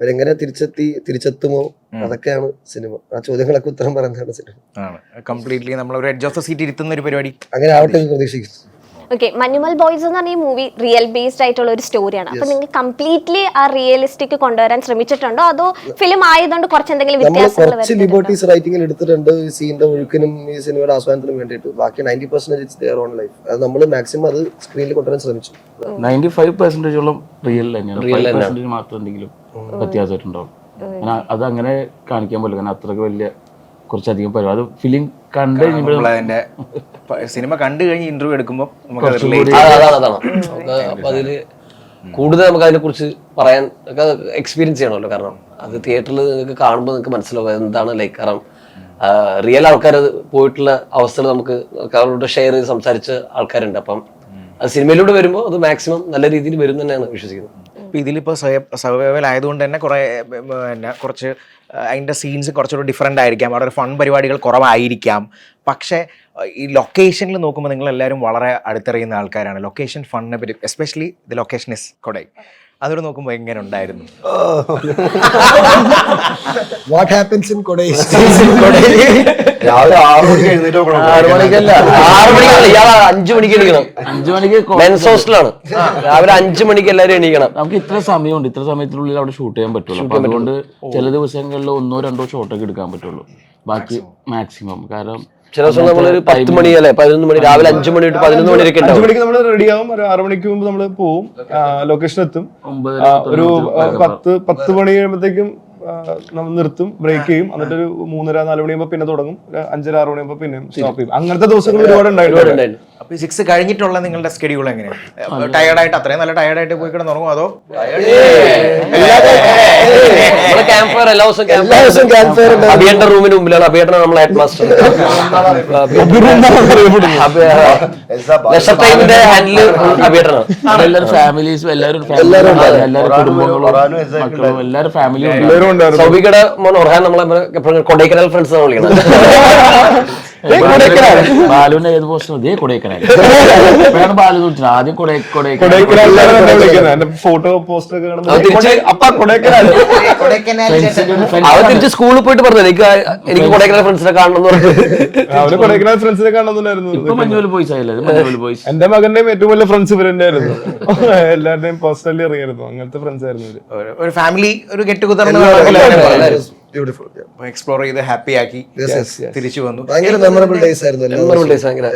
അവരെങ്ങനെ തിരിച്ചെത്തി തിരിച്ചെത്തുമോ? അതൊക്കെയാണ് സിനിമ. ആ ചോദ്യങ്ങളൊക്കെ ഉത്തരം പറയുന്നതാണ് സിനിമ. ആണ്. കംപ്ലീറ്റ്ലി നമ്മൾ ഒരു എഡ്ജ് ഓഫ് ദ സീറ്റ് ഇരുത്തുന്ന ഒരു പരിപാടി. അങ്ങനെ ആവട്ടെ പ്രതീക്ഷിക്കുന്നു. ഓക്കെ മഞ്ഞുമൽ ബോയ്സ് എന്ന് പറഞ്ഞ ഈ മൂവി റിയൽ ബേസ്ഡ് ആയിട്ടുള്ള ഒരു സ്റ്റോറിയാണ് അപ്പൊ നിങ്ങൾ കംപ്ലീറ്റ്ലി ആ റിയലിസ്റ്റിക് കൊണ്ടുവരാൻ ശ്രമിച്ചിട്ടുണ്ടോ? അതോ ഫിലിം ആയതുകൊണ്ട് കുറച്ച് എന്തെങ്കിലും വ്യത്യാസങ്ങൾ കുറച്ച് ലിബർട്ടീസ് റൈറ്റിംഗിൽ എടുത്തിട്ടുണ്ട്. ഈ സീനിന്റെ ഒഴുക്കിനും ഈ സിനിമയുടെ ആസ്വാദനത്തിനും വേണ്ടിയിട്ട്. ബാക്കി ninety percentage it's their own life അത് നമ്മൾ മാക്സിമം അത് സ്ക്രീനിൽ കൊണ്ടുവരാൻ ശ്രമിച്ചു. നയന്റി ഫൈവ് പെർസെന്റേജോളം റിയൽ തന്നെയാണ്. മാത്രം എന്തെങ്കിലും വ്യത്യാസമായിട്ടുണ്ടാവും. അത് അങ്ങനെ കാണിക്കാൻ പറ്റില്ല കാരണം അത്രയ്ക്ക് വലിയ കുറച്ചധികം പരിപാടി. അത് ഫിലിം കണ്ടു അതിന്റെ സിനിമ കണ്ടു കഴിഞ്ഞ് ഇന്റർവ്യൂ എടുക്കുമ്പോൾ നമുക്ക് അതിൽ കൂടുതൽ നമുക്ക് അതിനെ കുറിച്ച് പറയാൻ ഒക്കെ എക്സ്പീരിയൻസ് ചെയ്യണമല്ലോ. കാരണം അത് തിയേറ്ററിൽ നിങ്ങൾക്ക് കാണുമ്പോൾ നിങ്ങൾക്ക് മനസ്സിലാവും എന്താണ് ലൈക്ക് കാരണം റിയൽ ആൾക്കാർ പോയിട്ടുള്ള അവസ്ഥകൾ നമുക്ക് അവരോട് ഷെയർ ചെയ്ത് സംസാരിച്ച ആൾക്കാരുണ്ട്. അപ്പം അത് സിനിമയിലൂടെ വരുമ്പോൾ അത് മാക്സിമം നല്ല രീതിയിൽ വരും തന്നെയാണ് വിശ്വസിക്കുന്നത്. ഇപ്പൊ ഇതിലിപ്പോൾ സർവൈവൽ ആയതുകൊണ്ട് തന്നെ കുറേ പിന്നെ കുറച്ച് അതിന്റെ സീൻസ് കുറച്ചുകൂടി ഡിഫറെന്റ് ആയിരിക്കാം. അവിടെ ഒരു ഫൺ പരിപാടികൾ കുറവായിരിക്കാം. പക്ഷേ ഈ ലൊക്കേഷനിൽ നോക്കുമ്പോൾ നിങ്ങളെല്ലാവരും വളരെ അടുത്തറിയുന്ന ആൾക്കാരാണ്. ലൊക്കേഷൻ ഫണ്ണിനെ പറ്റി especially the location is Kodai അതൊരു നോക്കുമ്പോൾ എങ്ങനെ ഉണ്ടായിരുന്നു? വാട്ട് ഹാപ്പൻസ് ഇൻ കൊടൈ രാവിലെ ആറ് മണിക്ക് എഴുന്നേറ്റ് നോക്കണം ആറ് മണിക്കല്ല ആറ് മണിക്കല്ല ഇയാൾ അഞ്ചു മണിക്ക് എണീക്കണം. അഞ്ചു മണിക്ക് മെൻസ് ഹോസ്റ്റലാണ് രാവിലെ അഞ്ചു മണിക്ക് എല്ലാവരും എണീക്കണം. നമുക്ക് ഇത്ര സമയമുണ്ട്. ഇത്ര സമയത്തിനുള്ളിൽ അവിടെ ഷൂട്ട് ചെയ്യാൻ പറ്റുള്ളൂ. അപ്പൊ അതുകൊണ്ട് ചില ദിവസങ്ങളിൽ ഒന്നോ രണ്ടോ ഷോട്ടൊക്കെ എടുക്കാൻ പറ്റുള്ളൂ. ബാക്കി മാക്സിമം കാരണം ചില ദിവസം നമ്മളൊരു പത്ത് മണി അല്ലെ? പതിനൊന്ന് മണി രാവിലെ അഞ്ചു മണി തൊട്ട് പതിനൊന്ന് മണി വരെ അഞ്ചു മണിക്ക് നമ്മൾ റെഡി ആവും ഒരു ആറു മണിക്ക് മുമ്പ് നമ്മൾ പോവും. ലൊക്കേഷൻ എത്തും. ഒരു പത്ത് പത്ത് മണി കഴിയുമ്പോഴത്തേക്കും നമ്മൾ നിർത്തും ബ്രേക്ക് ചെയ്യും. എന്നിട്ട് ഒരു മൂന്നര നാല് മണിയാകുമ്പോൾ പിന്നെ തുടങ്ങും. ഒരു അഞ്ചര ആറ് മണിയാകുമ്പോൾ പിന്നെ സ്റ്റോപ്പ് ചെയ്യും. അങ്ങനത്തെ ദിവസങ്ങൾ ഒരുപാട് ഉണ്ടായിട്ടുണ്ട്. അപ്പൊ സിക്സ് കഴിഞ്ഞിട്ടുള്ള നിങ്ങളുടെ സ്കെഡ്യൂൾ എങ്ങനെയാണ് ടയർഡായിട്ട് അത്രയും നല്ല ടയർഡായിട്ട് പോയി കിടന്നുറങ്ങും അതോ എല്ലാ ദിവസവും. അഭിയേട്ടന്റെ റൂമിന് മുമ്പിലാണ്. അഭിയേട്ടനാണ് നമ്മൾ ഹെഡ് മാസ്റ്റർ ടൈമിന്റെ ഹാൻഡിൽ അഭിയേട്ടനാണ്. എല്ലാവരും ഫാമിലീസും എല്ലാവരും എല്ലാവരും കുടുംബങ്ങളും എല്ലാവരും ഫാമിലിയും സൗബികയുടെ മോൻ ഓർഹാൻ നമ്മളെ കൊടൈക്കനാൽ ഫ്രണ്ട്സ് വിളിക്കണം [laughs] ബാലുവിന്റെ ഏത് പോസ്റ്റ് ഇതേ കൊടൈക്കനാൽ. [laughs] ഇപ്പോഴാണ് ബാലു വിളിച്ചത് ആദ്യം കൊടൈക്കനാൽ ഫോട്ടോ പോസ്റ്റർ തിരിച്ച് സ്കൂളിൽ [laughs] പോയിട്ട് പറഞ്ഞു എനിക്ക് എനിക്ക് കൊടൈക്കനാൽ ഫ്രണ്ട്സിനെ കാണണം കൊടൈക്കനാൽ ഫ്രണ്ട്സിനെ എന്റെ മകന്റെയും ഏറ്റവും വലിയ ഫ്രണ്ട്സ് ഇവർ തന്നെയായിരുന്നു. എല്ലാവരുടെയും പേഴ്സണലി അറിയായിരുന്നു. അങ്ങനത്തെ ഫ്രണ്ട്സ് ആയിരുന്നു ഒരു- ഫാമിലി ഒരു ഗെറ്റ് ടുഗദർ എക്സ്പ്ലോർ ചെയ്ത് ഹാപ്പി ആക്കി. തിരിച്ചു വന്നു. ഭയങ്കര മെമ്മറബിൾ ഡേയ്സ് ആയിരുന്നു.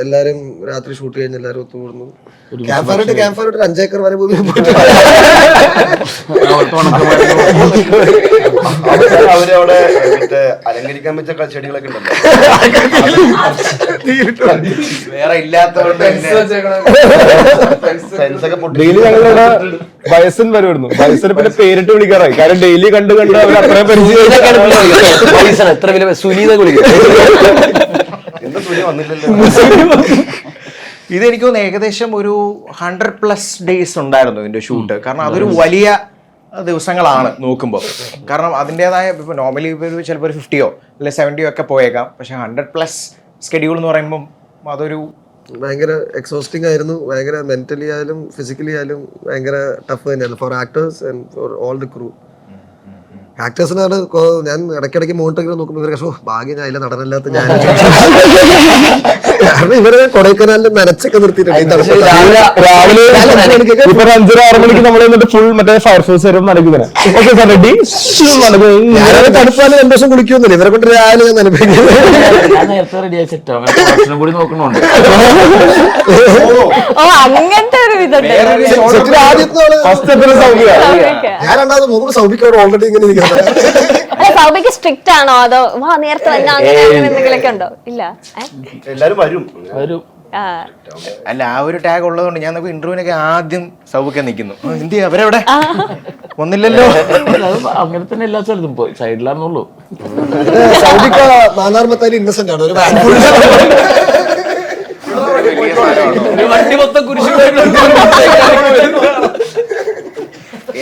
എല്ലാരും രാത്രി ഷൂട്ട് കഴിഞ്ഞ് എല്ലാരും ഒത്തുകൂടുന്നു. ക്യാമ്പ് ഫയറിട്ട് ക്യാമ്പ് ഫയറിട്ട് ഒരു അഞ്ചേക്കർ വരെ ഭൂമി [laughs] പോയിട്ട് അവർ അവരവിടെ മറ്റേ അലങ്കരിക്കാൻ വെച്ച ചെടികളൊക്കെ ഉണ്ടല്ലോ. വേറെ ഇല്ലാത്തവരുടെ ഡെയിലി ഞങ്ങളിവിടെ വയസ്സൻ വരുമായിരുന്നു വയസ്സിന് പിന്നെ പേരിട്ട് വിളിക്കാറായി. കാരണം ഡെയിലി കണ്ട് കണ്ട് അവർ അത്രയും പരിചയം. പൈസ എത്ര വില സുനീത വന്നില്ലല്ലോ ഇതെനിക്ക് തോന്നുന്നു ഏകദേശം ഒരു ഹൺഡ്രഡ് പ്ലസ് ഡേയ്സ് ഉണ്ടായിരുന്നു ഇതിന്റെ ഷൂട്ട് കാരണം അതൊരു വലിയ ദിവസങ്ങളാണ് നോക്കുമ്പോൾ കാരണം അതിന്റെതായ ഇപ്പോൾ നോർമലി ഒരു ചിലപ്പോൾ ഒരു ഫിഫ്റ്റിയോ അല്ലെങ്കിൽ സെവന്റിയോ ഒക്കെ പോയേക്കാം. പക്ഷെ ഹൺഡ്രഡ് പ്ലസ് സ്കെഡ്യൂൾ എന്ന് പറയുമ്പം അതൊരു ഭയങ്കര എക്സോസ്റ്റിംഗ് ആയിരുന്നു. ഭയങ്കര മെന്റലി ആയാലും ഫിസിക്കലി ആയാലും ഭയങ്കര ടഫ് തന്നെയാണ് for actors and for all the crew ആക്ടേഴ്സിനാണ് ഞാൻ ഇടയ്ക്കിടയ്ക്ക് മോണിറ്റർ നോക്കുമ്പോൾ ഇവരെ പക്ഷേ ഭാഗ്യം ഞാൻ അതിലെ നടനല്ലാത്ത ഞാൻ. കാരണം ഇവരെ കൊടൈക്കനാലിൽ നനച്ചൊക്കെ നിർത്തിയിട്ടുണ്ട്. ഫുൾ മറ്റേ ഫയർഫോഴ്സ് വരും തണുപ്പാലും രണ്ടു ദിവസം കുളിക്കൊന്നുമില്ല ഇവരെ കൊണ്ട് രാവിലെ ഞാൻ നനപ്പിക്കുന്നത് ഞാൻ നേരത്തെ റെഡിയായി സെറ്റ് കൂടി നോക്കണുണ്ട്. ഓ അങ്ങനത്തെ ഒരു ഇതുണ്ട്. ആദ്യത്തെ. ഞാൻ രണ്ടാമത് മൂന്ന് സൗഭിക്കോട് ഓൾറെഡി ഇങ്ങനെ സൗബിക്ക് സ്ട്രിക്റ്റ് ആണോ? അതോ വാ നേരത്തെ വന്ന എന്തെങ്കിലുമൊക്കെ ഉണ്ടോ? ഇല്ല? എല്ലാരും വരും. വരും. അല്ല ആ ഒരു ടാഗ് ഉള്ളതുകൊണ്ട് ഞാൻ നോക്കി ഇന്റർവ്യൂവിനൊക്കെ ആദ്യം സൗഖ്യം നിൽക്കുന്നു. എന്ത് ചെയ്യാ? അവരെവിടെ? ഒന്നില്ലല്ലോ. അങ്ങനെ തന്നെ എല്ലാ സ്ഥലത്തും പോയി. സൈഡിലാന്നുള്ളൂ സൗദിക്ക നാലാമത്തെ ഇന്നസെന്റ് ആണ്. ഒരു വണ്ടി മൊത്തം കുരിശ്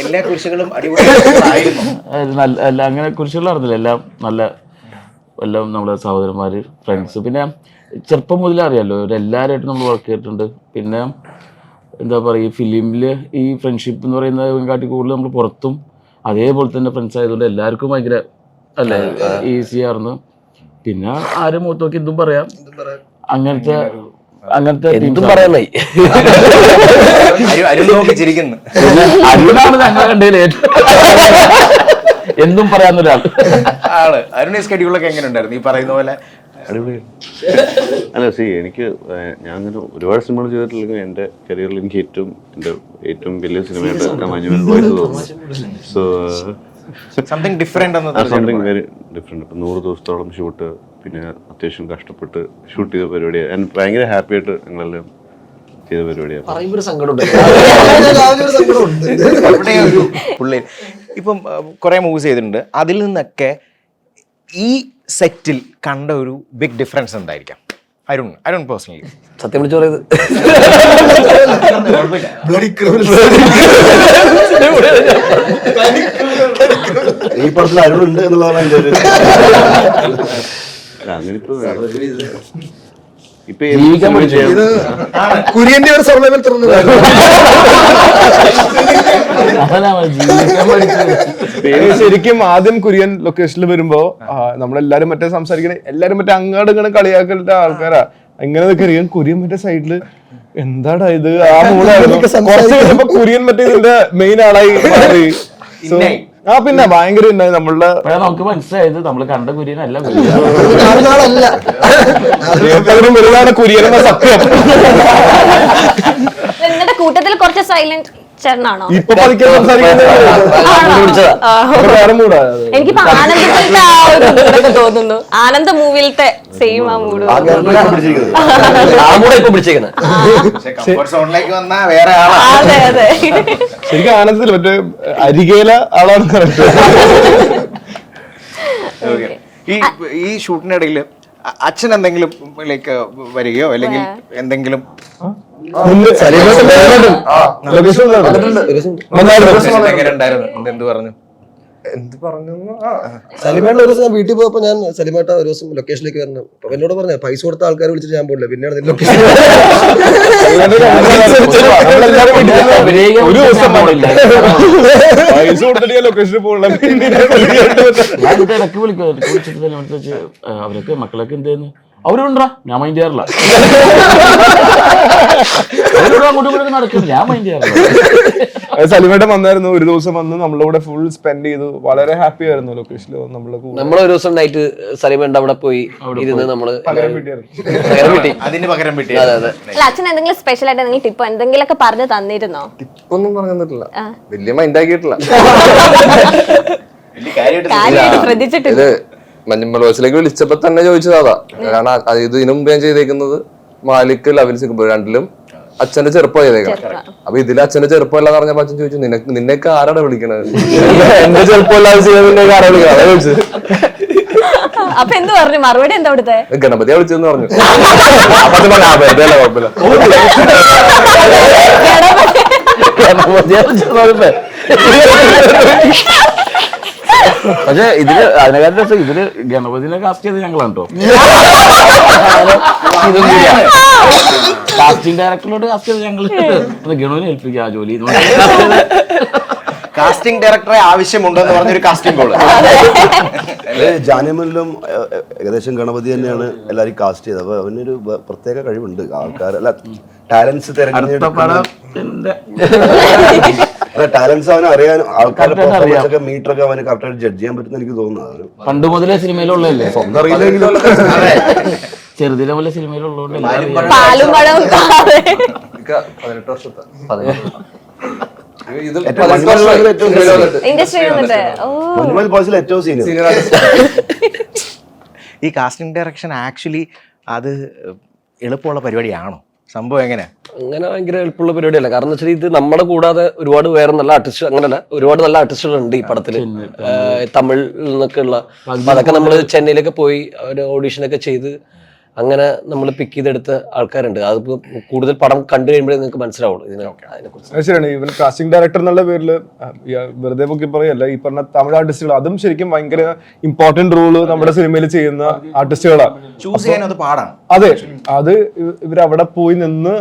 എല്ലാ കുരിശുകളും അടിപൊളിയായിരുന്നു അല്ല അങ്ങനെ കുറിച്ചുള്ള അറിഞ്ഞില്ല എല്ലാം നല്ല എല്ലാം നമ്മുടെ സഹോദരന്മാർ ഫ്രണ്ട്സ് പിന്നെ ചെറുപ്പം മുതലേ അറിയാമല്ലോ എല്ലാവരുമായിട്ടും നമ്മൾ വർക്ക് ചെയ്തിട്ടുണ്ട്. പിന്നെ എന്താ പറയുക ഈ ഫിലിമിൽ ഈ ഫ്രണ്ട്ഷിപ്പ് എന്ന് പറയുന്നതിനെക്കാട്ടി കൂടുതൽ നമ്മൾ പുറത്തും അതേപോലെ തന്നെ ഫ്രണ്ട്സ് ആയതുകൊണ്ട് എല്ലാവർക്കും ഭയങ്കര അല്ലേ ഈസി ആയിരുന്നു. പിന്നെ ആരും മുഖത്ത് നോക്കി എന്തും പറയാം. അങ്ങനത്തെ അങ്ങനത്തെ എന്തും ആണ്. പറയാനായി. അരുണാണ് ഞങ്ങളെ കണ്ടതിൽ എന്തും പറയാവുന്ന ഒരാൾ. ആൾ അരുൺ സ്കെഡ്യൂളൊക്കെ എങ്ങനെ ഉണ്ടായിരുന്നു? ഈ പറയുന്ന പോലെ? അല്ല സി എനിക്ക് ഞാൻ അങ്ങനെ ഒരുപാട് സിനിമകൾ ചെയ്തിട്ടില്ലെങ്കിൽ എന്റെ കരിയറിൽ എനിക്ക് ഏറ്റവും എന്റെ ഏറ്റവും വലിയ സിനിമയായിട്ട് മഞ്ഞുമൽ ബോയ്സ് തോന്നുന്നു. സോ സംതിങ് ഡിഫറെന്റ് എന്ന് സംതിങ് വെരി ഡിഫറെന്റ് ഇപ്പം നൂറ് ദിവസത്തോളം ഷൂട്ട് പിന്നെ അത്യാവശ്യം കഷ്ടപ്പെട്ട് ഷൂട്ട് ചെയ്ത പരിപാടിയാണ് ഭയങ്കര ഹാപ്പി ആയിട്ട് ഞങ്ങളെല്ലാം ചെയ്ത പരിപാടിയാണ് സങ്കടമുണ്ട് [laughs] പുള്ളി. ഇപ്പം കുറെ മൂവ്സ് ചെയ്തിട്ടുണ്ട്. അതിൽ നിന്നൊക്കെ ഈ സെറ്റിൽ കണ്ട ഒരു ബിഗ് ഡിഫറൻസ് എന്തായിരിക്കാം? അരുൺ അരുൺ പേഴ്സണലി സത്യം വിളിച്ചു പറയുന്നത് ഈ പടത്തിൽ അരുൺ ഉണ്ട് എന്നുള്ളതാണ് എന്റെ ഒരു [laughs] ഇപ്പൊ. ഇത് കുര്യന്റെ ഒരു സർവൈവൽ തുറന്നു ശരിക്കും ആദ്യം കുര്യൻ ലൊക്കേഷനിൽ വരുമ്പോ നമ്മളെല്ലാരും മറ്റേ സംസാരിക്കണ എല്ലാരും മറ്റേ അങ്ങോട്ട് ഇങ്ങനെ കളിയാക്കേണ്ട ആൾക്കാരാ. ഇങ്ങനെ നിൽക്കാൻ കുര്യൻ മറ്റേ സൈഡിൽ എന്താടാ ഇത്? ആ മൂളായിരുന്നു. കുറച്ച് കഴിഞ്ഞപ്പോ കുര്യൻ മറ്റേ ഇതിന്റെ മെയിൻ ആളായി മാറി. ആ പിന്നെ ഭയങ്കര ഉണ്ടായി നമ്മളുടെ നമുക്ക് മനസ്സിലായത് നമ്മൾ കണ്ട കുര്യനല്ല കുര്യൻ. എന്ന സത്യം. നിങ്ങളുടെ കൂട്ടത്തിൽ കുറച്ച് സൈലന്റ് ചേട്ടനാണോ ഇപ്പൊ പതുക്കെ സംസാരിക്കുന്നത് ആ. ഇപ്പൊ വേറെ മൂടാ എനിക്കിപ്പോ ആനന്ദത്തിലത്തെ ആ ഒരു തോന്നുന്നു ആനന്ദ മൂവിലത്തെ സെയിം ആ മൂഡ് അതെ അതെ ശരിക്കും ആനന്ദത്തിൽ മറ്റേ അരികേല ആളാണ്. ഈ ഈ ഷൂട്ടിനിടയിൽ അച്ഛൻ എന്തെങ്കിലും ലൈക്ക് വരികയോ അല്ലെങ്കിൽ എന്തെങ്കിലും എന്ത് പറഞ്ഞു? എന്ത് പറഞ്ഞു? സലിമേട്ട ഒരു ദിവസം ഞാൻ വീട്ടിൽ പോയപ്പോ ഞാൻ സലിമേട്ട ഒരു ദിവസം ലൊക്കേഷനിലേക്ക് വരണം അപ്പൊ എന്നോട് പറഞ്ഞ പൈസ കൊടുത്ത ആൾക്കാരെ വിളിച്ചിട്ട് ഞാൻ പോലെ പിന്നെയാണ് നിന്റെ ലൊക്കേഷൻ ഒരു ദിവസം പൈസ കൊടുത്തിട്ട് ഞാൻ ലൊക്കേഷനിൽ പോകണ്ട പിന്നെ ഞാൻ എന്നിട്ട് ഇടയ്ക്ക് വിളിക്കും. വിളിച്ചിട്ട് തന്നെ വിളിച്ച് വെച്ച്, "ആ, അവരൊക്കെ മക്കളൊക്കെ എന്തെന്ന് അവരുണ്ടാ ഞാൻ മൈൻഡ് ചെയ്യാറില്ല. അവരോട് അങ്ങോട്ടും ഇങ്ങോട്ടും നടക്കും ഞാൻ മൈൻഡ് ചെയ്യാറില്ല. സലിമേട്ടൻ വന്നായിരുന്നു ഒരു ദിവസം വന്ന് നമ്മളെ കൂടെ ഫുൾ സ്പെൻഡ് ചെയ്തു. വളരെ ഹാപ്പി ആയിരുന്നു ലൊക്കേഷനിൽ നമ്മളെ കൂടെ. നമ്മൾ ഒരു ദിവസം നൈറ്റ് സലീമേണ്ട അവിടെ പോയി ഇരുന്ന് നമ്മൾ അതിന് പകരം പിട്ടി അതെ അച്ഛൻ എന്തെങ്കിലും സ്പെഷ്യൽ ആയിട്ട് എന്തെങ്കിലും ടിപ്പ് എന്തെങ്കിലുമൊക്കെ പറഞ്ഞു തന്നിരുന്നോ? ഒന്നും പറഞ്ഞു തന്നിട്ടില്ല. വലിയ മൈൻഡ് ആക്കിയിട്ടില്ല. കാര്യമായിട്ട് ശ്രദ്ധിച്ചിട്ടില്ല. ഇത് മഞ്ഞമ്മൽ വോയിസിലേക്ക് വിളിച്ചപ്പോ തന്നെ ചോദിച്ചതാ കാരണം അത് ഇത് ഇതിനു മുമ്പ് ഞാൻ ചെയ്തേക്കുന്നത് മാലിക് ലവൽ സിംഗ് രണ്ടിലും അച്ഛന്റെ ചെറുപ്പം. ചെയ്തേക്കണം. അപ്പൊ ഇതിൽ അച്ഛന്റെ ചെറുപ്പമല്ല എന്ന് പറഞ്ഞപ്പോ അച്ഛൻ ചോദിച്ചു നിനക്ക് നിന്നൊക്കെ ആരാണ് വിളിക്കണത്? എന്റെ ചോദിച്ചത്. അപ്പൊ എന്ത് പറഞ്ഞു? മറുപടി എന്താ അവിടുത്തെ ഗണപതിയെ വിളിച്ചെന്ന് പറഞ്ഞു. അപ്പൊ പക്ഷെ ഇതിൽ അതിനകത്ത് രസം ഇതിൽ ഗണപതിനെ കാസ്റ്റ് ചെയ്ത് ഞങ്ങളാണ് കേട്ടോ കാസ്റ്റിംഗ് ഡയറക്ടറിലോട്ട് കാസ്റ്റ് ചെയ്ത് ഞങ്ങൾ. ഗണുവിനെ ഏൽപ്പിക്കുക ആ ജോലി. എന്ന് കാസ്റ്റിംഗ് ഡയറക്ടറെ ആവശ്യമുണ്ടോ എന്ന് പറഞ്ഞൊരു കാസ്റ്റിംഗ് കോൾ ജാനമനിലും ഏകദേശം ഗണപതി തന്നെയാണ് എല്ലാരും കാസ്റ്റ് ചെയ്തത്. അപ്പൊ അവനൊരു പ്രത്യേക കഴിവുണ്ട്. ആൾക്കാർ അല്ല ടാലൻസ് എന്റെ ടാലൻസ് അവന് അറിയാൻ അറിയാം. പെർഫോമൻസ് ഒക്കെ മീറ്റർ ഒക്കെ അവന് കറക്റ്റ് ആയിട്ട് ജഡ്ജ് ചെയ്യാൻ പറ്റുന്ന എനിക്ക് തോന്നുന്നു പണ്ട് മുതലേ സിനിമയിലുള്ളതല്ലേ? സ്വന്തം അറിയില്ലെങ്കിലും ചെറുതിലെ മുതലേ സിനിമയിലുള്ളതുകൊണ്ട് ഈ കാസ്റ്റിംഗ് ഡയറക്ഷൻ ആക്ച്വലി അത് എളുപ്പമുള്ള പരിപാടിയാണോ? സംഭവം എങ്ങനെ അങ്ങനെ ഭയങ്കര എളുപ്പമുള്ള പരിപാടിയല്ല. കാരണം വെച്ചാൽ ഇത് നമ്മുടെ കൂടാതെ ഒരുപാട് വേറെ നല്ല ആർട്ടിസ്റ്റ് അങ്ങനല്ല ഒരുപാട് നല്ല ആർട്ടിസ്റ്റുകൾ ഉണ്ട് ഈ പടത്തിൽ തമിഴിൽ നിന്നൊക്കെ ഉള്ള അതൊക്കെ നമ്മൾ ചെന്നൈയിലൊക്കെ പോയി ഒരു ഓഡീഷനൊക്കെ ചെയ്ത് അങ്ങനെ നമ്മൾ പിക്ക് ചെയ്തെടുത്ത ആൾക്കാരുണ്ട്. അത് കൂടുതൽ പടം കണ്ടു കഴിയുമ്പോഴേ നിങ്ങൾക്ക് മനസ്സിലാവുള്ളൂ ഇതിനെ അതിനെക്കുറിച്ച്. ശരിയാണ്. ഇവൻ കാസ്റ്റിംഗ് ഡയറക്ടർ എന്നുള്ള പേരിൽ വെറുതെ പൊക്കി പറയല്ല ഈ പറഞ്ഞ തമിഴ് ആർട്ടിസ്റ്റുകൾ അതും ശരിക്കും ഭയങ്കര ഇമ്പോർട്ടന്റ് റോൾ നമ്മുടെ സിനിമയിൽ ചെയ്യുന്ന ആർട്ടിസ്റ്റുകളാണ് ചൂസ് ചെയ്യാൻ അത് പാടാണ്. അതെ അത് ഇവർ അവിടെ പോയി നിന്ന്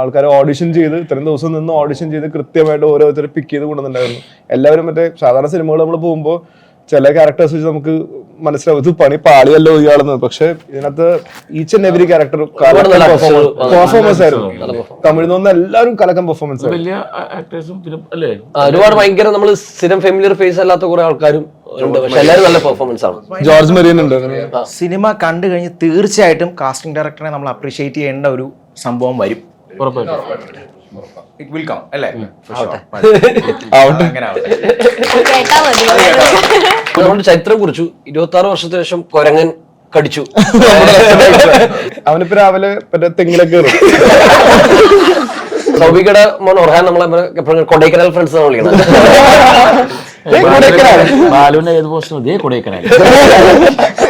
ആൾക്കാരെ ഓഡിഷൻ ചെയ്ത് ഇത്രയും ദിവസം നിന്ന് ഓഡിഷൻ ചെയ്ത് കൃത്യമായിട്ട് ഓരോരുത്തരെ പിക്ക് ചെയ്ത് കൊണ്ടുവന്നിട്ടുണ്ടായിരുന്നു. എല്ലാവരും മറ്റേ സാധാരണ സിനിമകൾ നമ്മൾ പോകുമ്പോൾ ചില ക്യാരക്ടേഴ്സ് വെച്ച് നമുക്ക് മനസ്സിലാവും. ഇത് പണി പാളിയല്ലോ ഇയാളെന്ന് പക്ഷെ ഇതിനകത്ത് each and every character performance ആയിരുന്നു. തമിഴിൽ നിന്ന് എല്ലാവരും കലക്കം പെർഫോമൻസ് ഒരുപാട് ഭയങ്കര നമ്മൾ സ്ഥിരം ഫെമിലിയർ ഫേസ് അല്ലാത്ത കുറെ ആൾക്കാരും ജോർജ് മരിയൻ ഉണ്ട്. സിനിമ കണ്ടു കഴിഞ്ഞ് തീർച്ചയായിട്ടും കാസ്റ്റിംഗ് ഡയറക്ടറെ നമ്മൾ അപ്രീഷിയേറ്റ് ചെയ്യേണ്ട ഒരു സംഭവം വരും. ഇറ്റ് വിൽ കം അല്ലേ? നമ്മുടെ [laughs] ചരിത്രം കുറിച്ചു. ഇരുപത്തി ആറ് വർഷത്തിന് ശേഷം കൊരങ്ങൻ കടിച്ചു. [laughs] അവനിപ്പോ രാവിലെ മറ്റേ തെങ്ങിലൊക്കെ കയറും. സൗബികയുടെ മോൻ ഒർഹാൻ നമ്മളെ എപ്പോഴും കൊടൈക്കനാൽ ഫ്രണ്ട്സ് വിളിക്കണം [laughs] ബാലുവിന്റെ ഏത് പോസ്റ്റും ഇതേ കൊടൈക്കനാൽ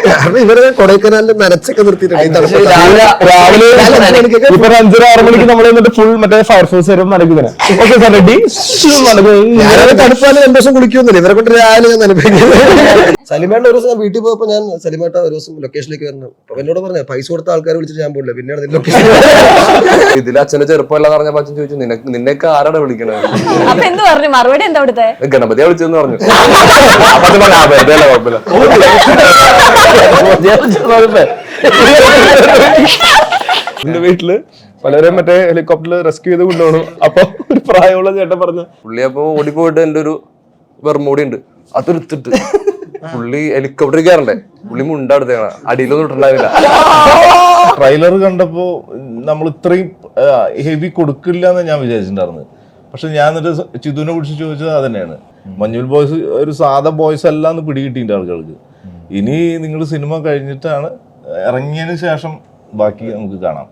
കാരണം ഇവരെ കൊടൈക്കനാലിൽ നനച്ചൊക്കെ നിർത്തിയിട്ടുണ്ട്. ഈ തണുപ്പത്ത്. രാവിലെ- രാവിലെ അഞ്ച് മണിക്കൊക്കെ ഇപ്പൊ ഒരു അഞ്ചര ആറ് മണിക്ക് നമ്മൾ എന്നിട്ട് ഫുൾ മറ്റേ ഫയർഫോഴ്സ് വരും നടക്കുന്നതിന് ഓക്കെ സാർ റെഡി ഞാനത് തണുപ്പാലും രണ്ടു ദിവസം കുളിക്കൊന്നുമില്ല ഇവരെ കൊണ്ട് രാവിലെ ഞാൻ നനപ്പിക്കുന്നത് [laughs] സലിമേട്ട ഒരു ദിവസം വീട്ടിൽ പോയപ്പോ ഞാൻ സലിമേട്ട ഒരു ദിവസം ലൊക്കേഷനിലേക്ക് വരുന്നു അപ്പൊ എന്നോട് പറഞ്ഞു പൈസ കൊടുത്ത ആൾക്കാരെ വിളിച്ചിട്ട് ഞാൻ പോയില്ല പിന്നെയാണ് നിന്റെ ലൊക്കേഷൻ [laughs] ഇതിൽ അച്ഛനെ ചെറുപ്പമല്ല പറഞ്ഞപ്പോ അച്ഛൻ ചോദിച്ചു നിനക്ക് നിന്നെയൊക്കെ ആരാണ് വിളിക്കണത് പറഞ്ഞു? ഗണപതിയെ വിളിച്ചെന്ന് പറഞ്ഞു അപ്പൊ അത് പറഞ്ഞു, "ആ, വെറുതെ അല്ല, കുഴപ്പമില്ല. എന്റെ വീട്ടിൽ പലരും മറ്റേ ഹെലികോപ്റ്ററിൽ റെസ്ക്യൂ ചെയ്ത് കൊണ്ടുപോകണം. അപ്പൊ ഒരു പ്രായമുള്ള ചേട്ടൻ പറഞ്ഞു പുള്ളി അപ്പൊ ഓടിപ്പോയിട്ട് എന്റെ ഒരു വെർമൂടി ഉണ്ട്. അതൊരുത്തിട്ട് പുള്ളി ഹെലികോപ്റ്ററിൽ കയറണ്ടേ പുള്ളി മുണ്ടെടുത്തേക്കണ അടിയിലൊന്നും ഇട്ടുണ്ടാവില്ല ട്രെയിലർ കണ്ടപ്പോ നമ്മൾ ഇത്രയും ഹെവി കൊടുക്കില്ല എന്ന് ഞാൻ വിചാരിച്ചിട്ടുണ്ടായിരുന്നത് പക്ഷെ ഞാൻ എന്നിട്ട് ചിതുവിനെ കുറിച്ച് ചോദിച്ചത് അത് തന്നെയാണ് മഞ്ഞുൽ ബോയ്സ് ഒരു സാധാ ബോയ്സ് അല്ല എന്ന് പിടികിട്ടിയിട്ട് ആളുകൾക്ക് ഇനി നിങ്ങൾ സിനിമ കഴിഞ്ഞിട്ടാണ് ഇറങ്ങിയതിന് ശേഷം ബാക്കി നമുക്ക് കാണാം.